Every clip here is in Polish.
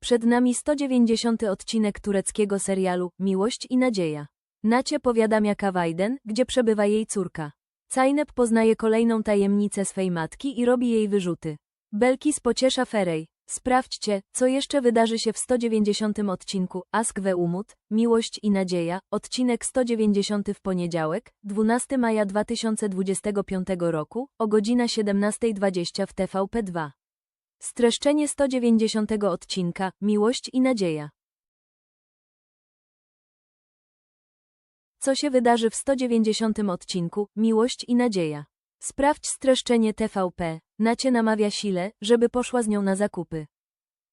Przed nami 190 odcinek tureckiego serialu Miłość i Nadzieja. Nacie powiadamia Kawajden, gdzie przebywa jej córka. Cajnep poznaje kolejną tajemnicę swej matki i robi jej wyrzuty. Belkis pociesza Ferej. Sprawdźcie, co jeszcze wydarzy się w 190 odcinku Ask we Umut, Miłość i Nadzieja, odcinek 190 w poniedziałek, 12 maja 2025 roku, o godzina 17.20 w TVP2. Streszczenie 190 odcinka Miłość i Nadzieja. Co się wydarzy w 190 odcinku Miłość i Nadzieja? Sprawdź streszczenie TVP. Nacie namawia Sile, żeby poszła z nią na zakupy.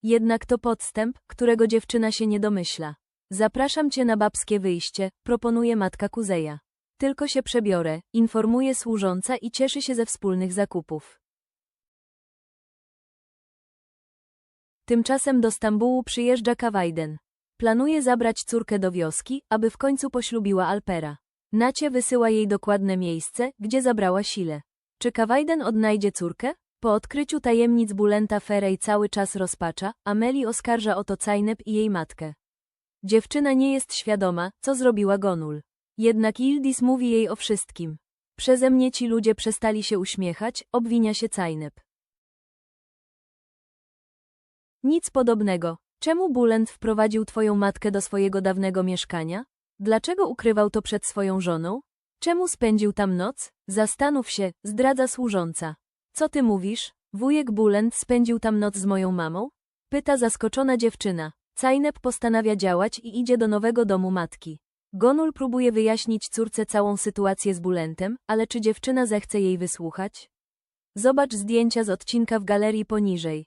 Jednak to podstęp, którego dziewczyna się nie domyśla. Zapraszam cię na babskie wyjście, proponuje matka Kuzeja. Tylko się przebiorę, informuje służąca i cieszy się ze wspólnych zakupów. Tymczasem do Stambułu przyjeżdża Kawajden. Planuje zabrać córkę do wioski, aby w końcu poślubiła Alpera. Nacie wysyła jej dokładne miejsce, gdzie zabrała Sile. Czy Kawajden odnajdzie córkę? Po odkryciu tajemnic Bulenta Ferej cały czas rozpacza, a Meli oskarża o to Cajnep i jej matkę. Dziewczyna nie jest świadoma, co zrobiła Gonul. Jednak Ildis mówi jej o wszystkim. Przeze mnie ci ludzie przestali się uśmiechać, obwinia się Cajnep. Nic podobnego. Czemu Bulent wprowadził twoją matkę do swojego dawnego mieszkania? Dlaczego ukrywał to przed swoją żoną? Czemu spędził tam noc? Zastanów się, zdradza służąca. Co ty mówisz? Wujek Bulent spędził tam noc z moją mamą? Pyta zaskoczona dziewczyna. Cajnep postanawia działać i idzie do nowego domu matki. Gonul próbuje wyjaśnić córce całą sytuację z Bulentem, ale czy dziewczyna zechce jej wysłuchać? Zobacz zdjęcia z odcinka w galerii poniżej.